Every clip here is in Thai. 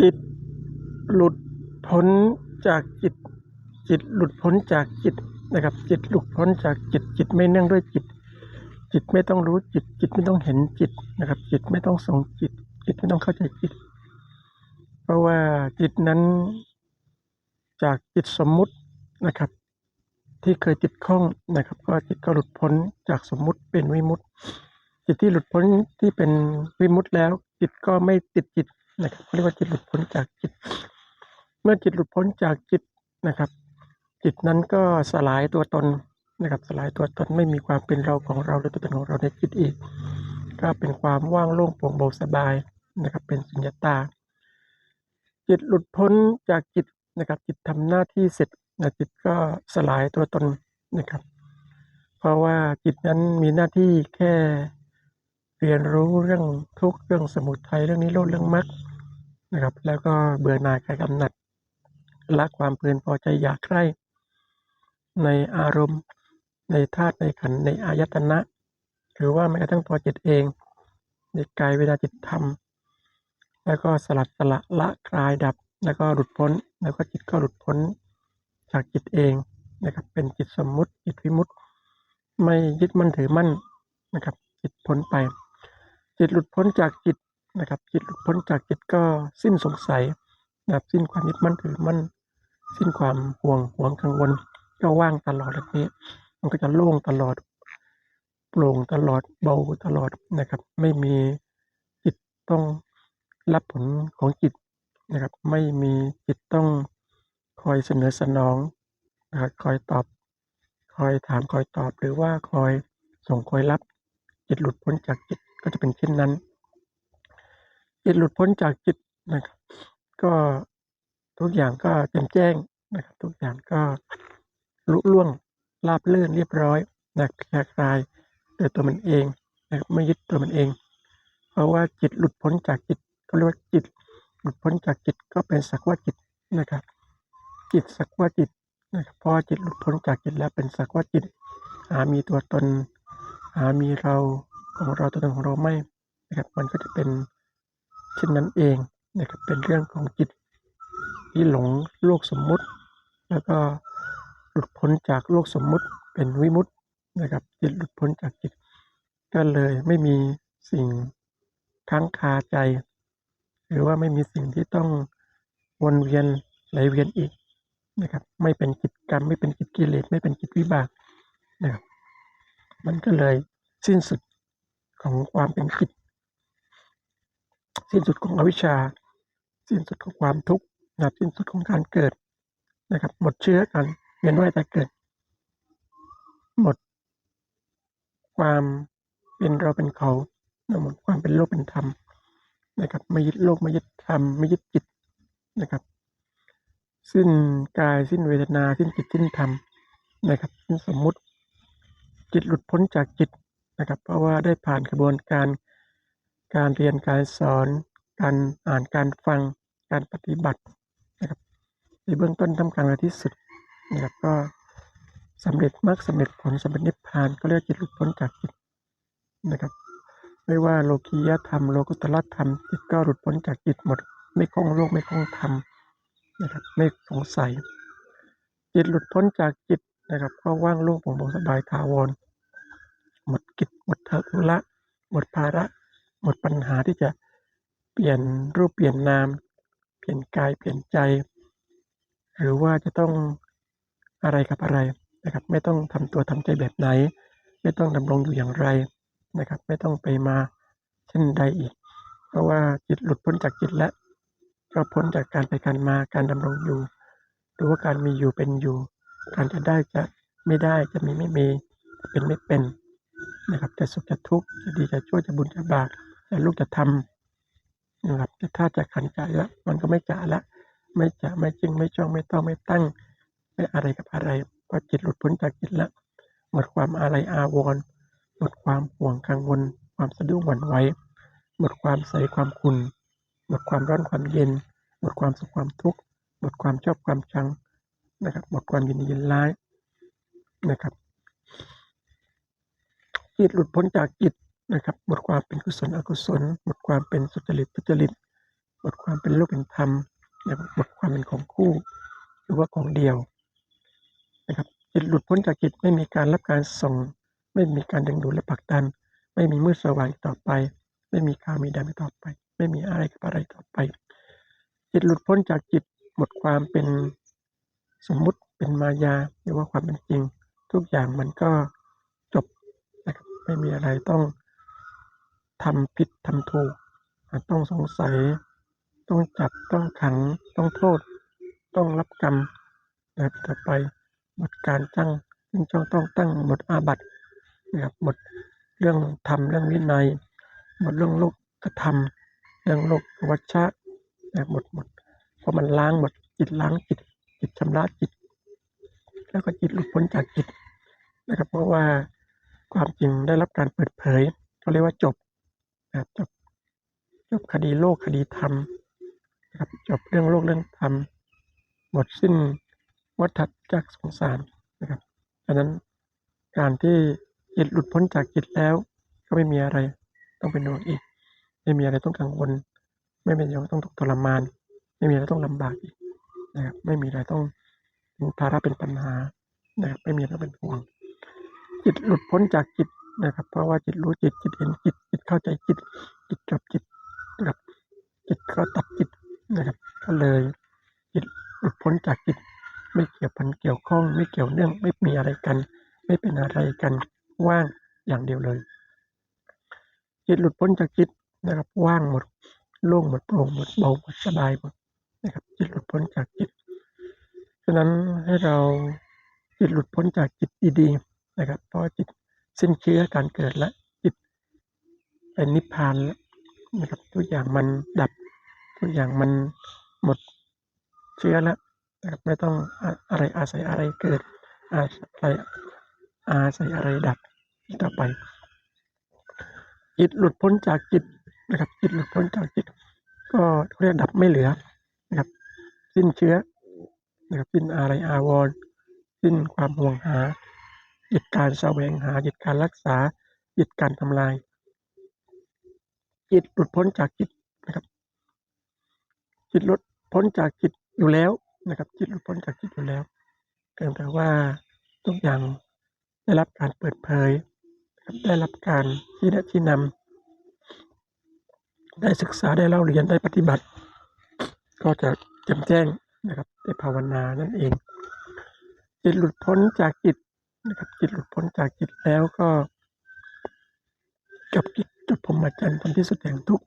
จิตหลุดพ้นจากจิต จิตหลุดพ้นจากจิตนะครับ จิตหลุดพ้นจากจิต จิตไม่เนื่องด้วยจิต จิตไม่ต้องรู้จิต จิตไม่ต้องเห็นจิตนะครับ จิตไม่ต้องทรงจิต จิตไม่ต้องเข้าใจจิต เพราะว่าจิตนั้นจากจิตสมมุตินะครับ ที่เคยติดข้องนะครับ ก็จิตก็หลุดพ้นจากสมมุติเป็นวิมุตติจิตที่หลุดพ้นที่เป็นวิมุตติแล้ว จิตก็ไม่ติดจิตนะครับเรียกว่าจิตหลุดพ้นจากจิต เมื่อจิตหลุดพ้นจากจิตนะครับ จิตนั้นก็สลายตัวตนนะครับสลายตัวตนไม่มีความเป็นเราของเราหรือตัวตนของเราในจิตอีก ก็เป็นความว่างโล่งโปร่งเบาสบายนะครับ เป็นสุญญตา จิตหลุดพ้นจากจิตนะครับจิตทำหน้าที่เสร็จนะจิตก็สลายตัวตนนะครับ เพราะว่าจิตนั้นมีหน้าที่แค่ เรียนรู้เรื่องทุกเรื่องสมุทัยเรื่องนิโรธเรื่องมรรคนะครับ แล้วก็เบื่อหน่ายคลายกำหนัดละความเพลินพอใจอยากใคร่ในอารมณ์ในธาตุในขันในอายตนะ หรือว่าแม้กระทั่งตัวจิตเองในกายเวลาจิตทำแล้วก็สลัดสละละคลายดับ แล้วก็หลุดพ้น แล้วก็จิตก็หลุดพ้นจากจิตเองนะครับ เป็นจิตสมมุติจิตวิมุตติ ไม่ยึดมั่นถือมั่นนะครับจิตพ้นไป จิตหลุดพ้นจากจิตนะครับ จิตหลุดพ้นจากจิตก็สิ้นสงสัยนะครับสิ้นความยึดมั่นถือมั่นสิ้นความห่วงหวงกังวลก็ว่างตลอดแบบนี้ มันก็จะโล่งตลอด โปร่งตลอดเบาตลอดนะครับ ไม่มีจิตต้องรับผลของจิตนะครับ ไม่มีจิตต้องคอยเสนอสนองนะครับคอยตอบ คอยถามคอยตอบหรือว่าคอยส่งคอยรับจิตหลุดพ้นจากจิต ก็จะเป็นเช่นนั้น จิตหลุดพ้นจากจิตนะครับ ก็ทุกอย่างก็แจ่มแจ้งนะครับ ทุกอย่างก็ลุล่วงราบลื่นเรียบร้อยนะคลายคลายโดยตัวมันเองนะไม่ยึดตัวมันเอง เพราะว่าจิตหลุดพ้นจากจิตก็เรียกว่าจิต หลุดพ้นจากจิตก็เป็นสักว่าจิตนะครับ จิตสักว่าจิตนะครับพราะว่าจิตหลุดพ้นจากจิตแล้วเป็นสักว่าจิตหามีตัวตนหามีเรา ของเราตัวตนของเราไม่นะครับมันก็จะเป็นเช่นนั้นเองนะครับเป็นเรื่องของจิตที่หลงโลกสมมุติ แล้วก็หลุดพ้นจากโลกสมมุติเป็นวิมุตตินะครับจิตหลุดพ้นจากจิต ก็เลยไม่มีสิ่งค้างคาใจ หรือว่าไม่มีสิ่งที่ต้องวนเวียนไหลเวียนอีกนะครับไม่เป็นกิจกรรม ไม่เป็นกิจกิเลสไม่เป็นกิจวิบากนะครับมันก็เลยสิ้นสุด ของความเป็นกิจสิ้นสุดของอวิชชา สิ้นสุดของความทุกข์นะครับสิ้นสุดของการเกิดนะครับ หมดเชื้อการเวียนว่ายแต่เกิด หมด ความเป็นเราเป็นเขาหมดความเป็นโลกเป็นธรรมนะครับไม่ยึดโลกไม่ยึดธรรมไม่ยึดจิตนะครับ สิ้นกายสิ้นเวทนาสิ้นจิตสิ้นธรรมนะครับ สิ้นสมมุติ จิตหลุดพ้นจากจิต นะครับ เพราะว่าได้ผ่านกระบวนการ การเรียนการสอน การอ่านการฟังการปฏิบัตินะครับในเบื้องต้นทำกางและที่สุดนะครับก็สำเร็จมรรคสำเร็จผลสำเร็จนิพพานก็เรียกจิตหลุดพ้นจากจิตนะครับ ไม่ว่าโลกียธรรมโลกุตตรธรรมจิตก็หลุดพ้นจากจิตหมด ไม่คล้องโลกไม่คล้องธรรมนะครับ ไม่สงสัย จิตหลุดพ้นจากจิตนะครับก็ว่างโล่งโปร่งเบาสบายถาวร หมดกิจหมดธุระหมดภาระ หมดปัญหาที่จะเปลี่ยนรูปเปลี่ยนนาม เปลี่ยนกายเปลี่ยนใจ หรือว่าจะต้องอะไรกับอะไรนะครับ ไม่ต้องทำตัวทำใจแบบไหน ไม่ต้องดำรงอยู่อย่างไรนะครับ ไม่ต้องไปมาเช่นใดอีก เพราะว่าจิตหลุดพ้นจากจิตแล้วก็พ้นจากการไปการมาการดำรงอยู่ หรือว่าการมีอยู่เป็นอยู่ การจะได้จะไม่ได้จะมีไม่มีจะเป็นไม่เป็น นะครับจะสุขจะทุกข์จะดีจะชั่วจะบุญจะบาปจะลูกจะทำนะครับจะท่าจะขันใจละมันก็ไม่จะละไม่จะไม่จริงไม่จ้องไม่ต้องไม่ตั้ง ไม่อะไรกับอะไรเพราะจิตหลุดพ้นจากจิตละหมดความอะไรอาวรณ์หมดความห่วงกังวล ความสะดุ้งหวั่นไหวหมดความใสความขุ่นหมดความร้อนความเย็น หมดความสุขความทุกข์หมดความชอบความชังนะครับ หมดความยินดียินร้ายนะครับ จิตหลุดพ้นจากจิตนะครับ หมดความเป็นกุศลอกุศล หมดความเป็นสุจริตทุจริต หมดความเป็นโลกเป็นธรรมนะครับหมดความเป็นของคู่ หรือว่าของเดียวนะครับจิตหลุดพ้นจากจิตไม่มีการรับการส่ง ไม่มีการดึงดูดและผลักดัน ไม่มีมืดสว่างต่อไป ไม่มีขาวมีดำต่อไป ไม่มีอะไรกับอะไรต่อไป จิตหลุดพ้นจากจิตหมดความเป็นสมมุติเป็นมายาหรือว่าความเป็นจริง ทุกอย่างมันก็ ไม่มีอะไรต้องทำผิดทำถูกต้องสงสัย ต้องจับต้องขัง ต้องโทษ ต้องรับกรรมนะครับต่อไปหมดการตั้งซึ่งจ้องต้องตั้งหมดอาบัตินะครับหมดเรื่องธรรมเรื่องวินัย หมดเรื่องโลกกระทำเรื่องโลกวัชชะนะครับหมดหมดเพราะมันล้างหมดจิตล้างจิตจิตชำระจิต แล้วก็จิตหลุดพ้นจากจิตนะครับเพราะว่า ความจริงได้รับการเปิดเผยเขาเรียกว่าจบนะครับจบจบคดีโลกคดีธรรมนะครับจบเรื่องโลกเรื่องธรรมหมดสิ้นวัฏจักรสงสารนะครับฉะนั้นการที่จิตหลุดพ้นจากจิตแล้ว ก็ไม่มีอะไรต้องเป็นห่วงอีก ไม่มีอะไรต้องกังวล ไม่มีอะไรต้องทุกทรมาน ไม่มีอะไรต้องลำบากอีกนะครับไม่มีอะไรต้องภาระเป็นปัญหานะครับไม่มีอะไรต้องเป็นห่วง จิตหลุดพ้นจากจิตนะครับ เพราะว่าจิตรู้จิตจิตเห็นจิตจิตเข้าใจจิต จิตจบจิตนะครับจิตก็ตัดจิตนะครับ ก็เลยจิตหลุดพ้นจากจิต ไม่เกี่ยวพันเกี่ยวข้อง ไม่เกี่ยวเนื่องไม่มีอะไรกัน ไม่เป็นอะไรกันว่างอย่างเดียวเลย จิตหลุดพ้นจากจิตนะครับว่างหมดโล่งหมดโปร่งหมดเบาหมดสบายหมดนะครับจิตหลุดพ้นจากจิต ฉะนั้นให้เราจิตหลุดพ้นจากจิตดีๆ นะครับเพราะว่าจิตสิ้นเชื้อการเกิดและจิตเป็นนิพพานแล้วนะครับทุกอย่างมันดับ ทุกอย่างมันหมดเชื้อแล้วนะครับไม่ต้องอะไรอาศัยอะไรเกิดอาศัยอาศัยอะไรดับต่อไป จิตหลุดพ้นจากจิตนะครับจิตหลุดพ้นจากจิต ก็เรียกดับไม่เหลือนะครับสิ้นเชื้อนะครับสิ้นอะไรอาวรณ์สิ้นความห่วงหา หยุดการแสวงหาหยุดการรักษาหยุดการทำลาย จิตหลุดพ้นจากจิตนะครับ จิตหลุดพ้นจากจิตอยู่แล้วนะครับ จิตหลุดพ้นจากจิตอยู่แล้วเพียงแต่ว่าทุกอย่างได้รับการเปิดเผย ได้รับการชี้แนะชี้นำได้ศึกษาได้เล่าเรียนได้ปฏิบัติ ก็จะแจ่มแจ้งนะครับได้ภาวนานั่นเองจิตหลุดพ้นจากจิต นะครับจิตหลุดพ้นจากจิตแล้วก็กับจิตจุดพรหมจรรย์ทำที่สุดแห่งทุกข์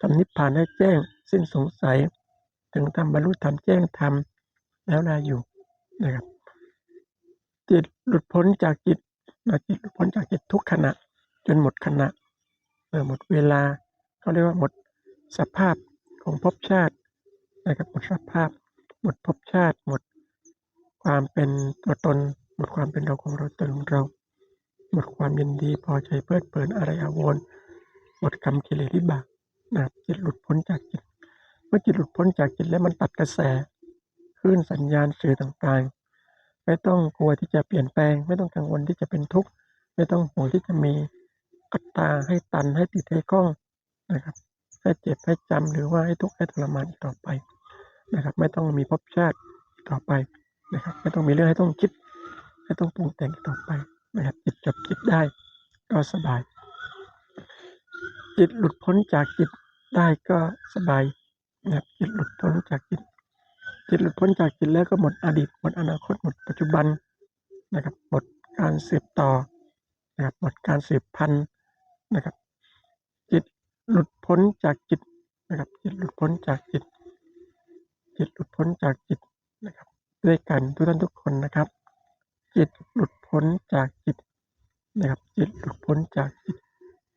ทำนิพพานให้แจ้ง สิ้นสงสัย ถึงทำบรรลุธรรมแจ้งธรรมแล้วลาอยู่นะครับ จิตหลุดพ้นจากจิตนะจิตหลุดพ้นจากจิตทุกขณะ จนหมดขณะเมื่อหมดเวลาเขาเรียกว่าหมดสภาพของภพชาตินะครับหมดสภาพ หมดภพชาติ หมดความเป็นตัวตน หมดความเป็นเราของเราตนของเรา หมดความยินดีพอใจเพลิดเพลินอะไรอาวรณ์หมดกรรมกิเลสวิบากนะจิตหลุดพ้นจากจิต เมื่อจิตหลุดพ้นจากจิตแล้วมันตัดกระแสคลื่นสัญญาณสื่อต่างๆ ไม่ต้องกลัวที่จะเปลี่ยนแปลง ไม่ต้องกังวลที่จะเป็นทุกข์ไม่ต้องห่วงที่จะมีอัตตาให้ตันให้ติดให้คล้องนะครับให้เจ็บให้จำหรือว่าให้ทุกข์ให้ทรมานอีกต่อไปนะครับ ไม่ต้องมีภพชาติต่อไปนะครับ ไม่ต้องมีเรื่องให้ต้องคิด ให้ต้องปรุงแต่งต่อไปนะครับจิตจบจิตได้ก็สบาย จิตหลุดพ้นจากจิตได้ก็สบายนะครับจิตหลุดพ้นจากจิต จิตหลุดพ้นจากจิตแล้วก็หมดอดีตหมดอนาคตหมดปัจจุบันนะครับหมดการสืบต่อนะครับหมดการสืบพันธุ์นะครับ จิตหลุดพ้นจากจิตนะครับจิตหลุดพ้นจากจิต จิตหลุดพ้นจากจิตนะครับ ด้วยกันทุกท่านทุกคนนะครับ จิตหลุดพ้นจากจิตนะครับจิตหลุดพ้นจากจิต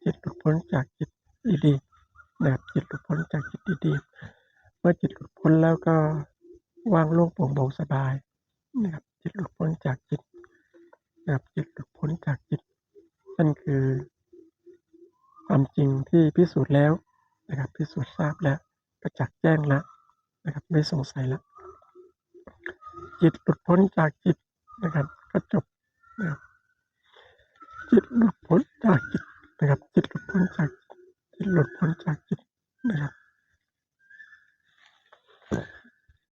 จิตหลุดพ้นจากจิตดีๆนะครับจิตหลุดพ้นจากจิตดีๆเมื่อจิตหลุดพ้นแล้วก็ว่างโล่งโปร่งเบาสบายนะครับจิตหลุดพ้นจากจิตนะครับจิตหลุดพ้นจากจิตนั่นคือ ความจริงที่พิสูจน์แล้วนะครับพิสูจน์ทราบแล้วประจักษ์แจ้งแล้วนะครับไม่สงสัยแล้วจิตหลุดพ้นจากจิตนะครับ ก็จบนะครับจิตหลุดพ้นจากจิตนะครับ จิตหลุดพ้นจากจิตหลุดพ้นจากจิตนะครับ